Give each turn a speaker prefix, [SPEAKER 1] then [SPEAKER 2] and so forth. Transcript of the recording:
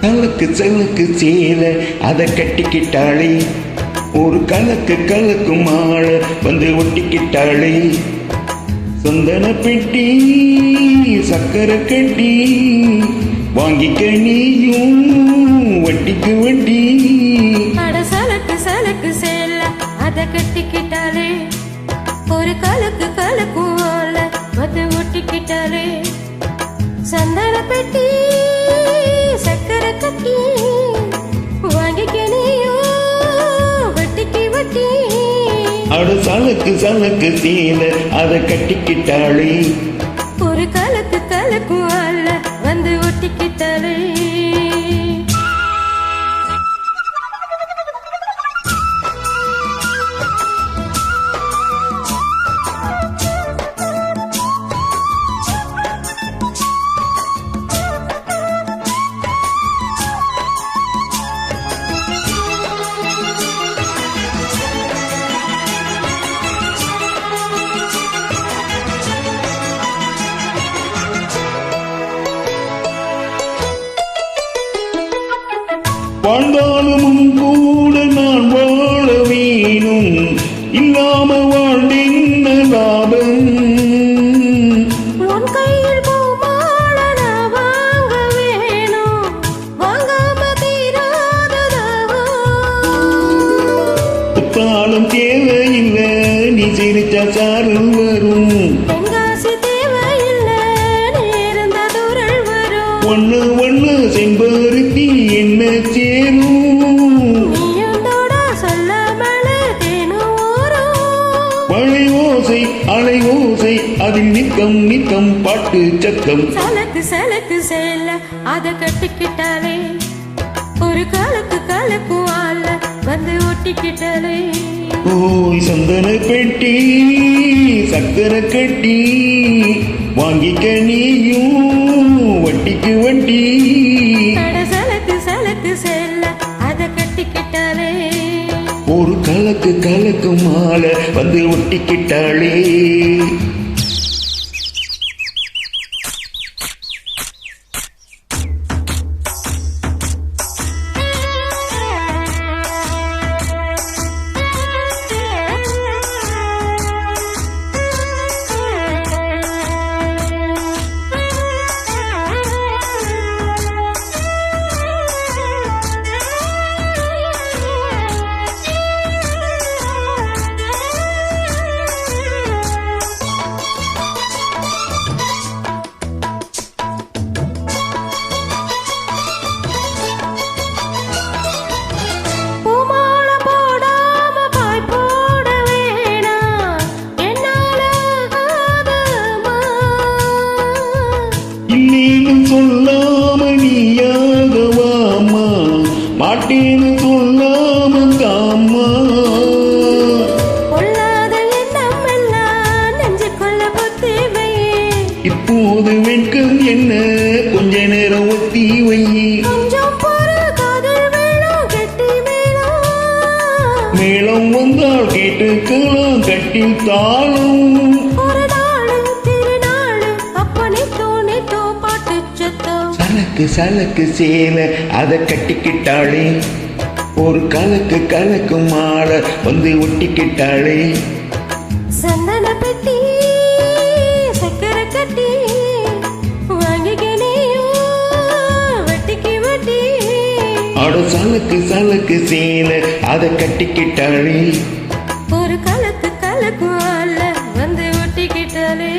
[SPEAKER 1] கலக்கு செலுக்கு சேல அதை கட்டிக்கிட்டாளே ஒரு கலக்கு கலக்கு மாலை வந்து ஒட்டிக்கிட்டாளே சந்தன பெட்டி சக்கரை கட்டி வாங்கிக்க நீயும் வட்டிக்கு வட்டி.
[SPEAKER 2] சலக்கு சேல அத கட்டிக்கிட்டாலே. ஒரு கலக்கு கலக்கும் ஆல வந்து ஒட்டிக்கிட்டாலே சந்தன பெட்டி சக்கரை கட்டி வாங்கிக்க நீயும் வட்டிக்கு வட்டி.
[SPEAKER 1] அடு சலக்கு சலக்கு சேல அதை கட்டிக்கிட்டாளே.
[SPEAKER 2] ஒரு கலக்கு கலக்கும் ஆல
[SPEAKER 1] வாழ்ந்தாலும் கூட நான் வாழ வேணும் இல்லாம வாழ்ந்தென்ன லாபம். புத்தாலும் தேவையில்லை நீ சிரிச்சா சாரும் வரும். ஒண்ணு ஒண்ணு செம்பருத்தி என்ன மழை ஓசை அலை ஓசை அதில் நித்தம் நித்தம் பாட்டு சத்தம்.
[SPEAKER 2] சலக்கு சலக்கு சேல அத கட்டிக்கிட்டாலே. ஒரு காலுக்கு காலுக்கு ஆல வந்து ஒட்டிக்கிட்டாலே.
[SPEAKER 1] ஓய் சந்தன பெட்டி சக்கரை கட்டி வாங்கிக்க நீயும் வட்டிக்கு வட்டி.
[SPEAKER 2] சலக்கு செல்ல அத கட்டிக்கிட்டாலே.
[SPEAKER 1] ஒரு கலக்கு கலக்கு மாலை வந்து ஒட்டிக்கிட்டாளே. சொல்லாம நீயாகவாமா மாட்டேன்னு சொல்லாம தாமா
[SPEAKER 2] பொல்லாத எண்ணம் எல்லாம் நெஞ்சுக்குள்ள பொத்தி வை.
[SPEAKER 1] இப்போது வெட்கம் என்ன? கொஞ்ச நேரம் ஒத்தி வை.
[SPEAKER 2] கொஞ்சம் பொறு, காதல் வேணும், கெட்டி மேளம்.
[SPEAKER 1] மேளம் வந்தால் கேட்டுக்கலாம் கட்டில் தாளம். சலக்கு சலக்கு சேல அதை கட்டிக்கிட்டாளே. ஒரு கலக்கு கலக்கு மாலை வந்து ஒட்டிக்கிட்டாளே.
[SPEAKER 2] சந்தன பெட்டி சக்கரை கட்டி
[SPEAKER 1] அட சலக்கு சலக்கு சேல அதை கட்டிக்கிட்டாளே.
[SPEAKER 2] ஒரு கலக்கு கலக்கு வந்து ஒட்டிக்கிட்டாலே